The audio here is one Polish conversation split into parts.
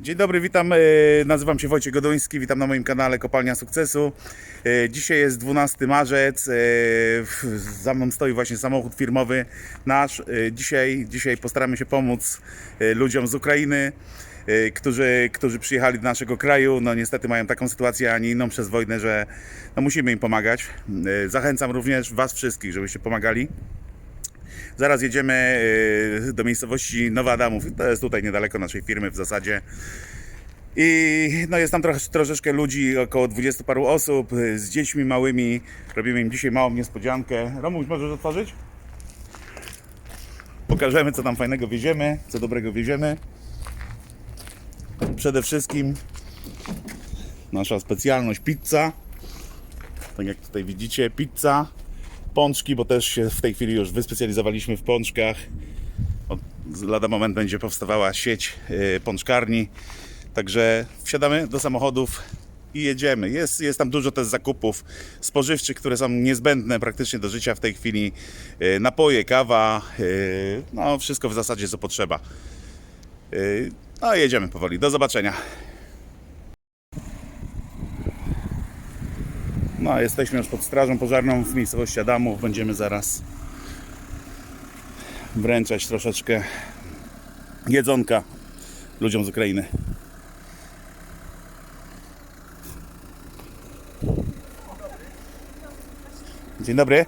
Dzień dobry, witam. e, Nazywam się Wojciech Godoński, witam na moim kanale Kopalnia Sukcesu. E, Dzisiaj jest 12 marzec. e, Za mną stoi właśnie samochód firmowy nasz. Dzisiaj, dzisiaj postaramy się pomóc ludziom z Ukrainy, którzy, którzy przyjechali do naszego kraju. No niestety mają taką sytuację, a nie inną przez wojnę, że no, musimy im pomagać. Zachęcam również Was wszystkich, żebyście pomagali. Zaraz jedziemy y, do miejscowości Nowa Adamów. To jest tutaj niedaleko naszej firmy w zasadzie. I no jest tam trochę, troszeczkę ludzi, około 20 paru osób y, z dziećmi małymi. Robimy im dzisiaj małą niespodziankę. Romuś, możesz otworzyć? Pokażemy, co tam fajnego wieziemy, co dobrego wieziemy. Przede wszystkim nasza specjalność pizza. Tak jak tutaj widzicie, pizza pączki, bo też się w tej chwili już wyspecjalizowaliśmy w pączkach. Od, lada moment będzie powstawała sieć y, pączkarni. Także wsiadamy do samochodów i jedziemy. Jest, jest tam dużo też zakupów spożywczych, które są niezbędne praktycznie do życia w tej chwili. Y, Napoje, kawa, y, no wszystko w zasadzie co potrzeba. No jedziemy powoli. Do zobaczenia. No, jesteśmy już pod strażą pożarną w miejscowości Adamów. Będziemy zaraz wręczać troszeczkę jedzonka ludziom z Ukrainy. Dzień dobry.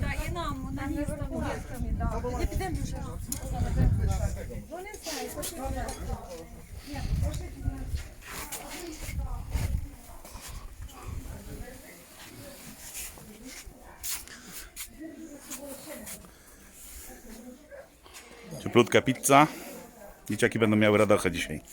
Daje nam, ona nie jest Nie підемо вже. Cieplutka pizza. Dzieciaki będą miały radochę dzisiaj.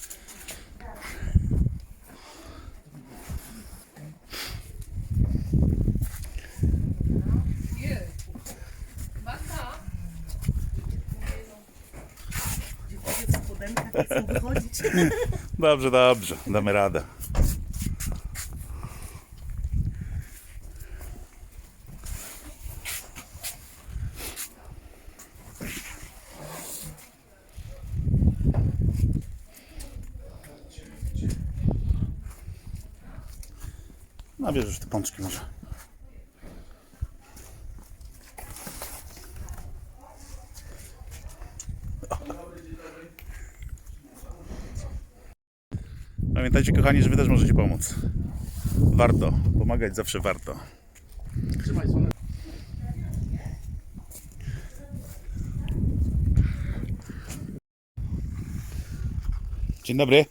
Dobrze, dobrze, damy radę. No bierzesz te pączki może. Pamiętajcie kochani, że wy też możecie pomóc. Warto. Pomagać zawsze warto. Dzień dobry.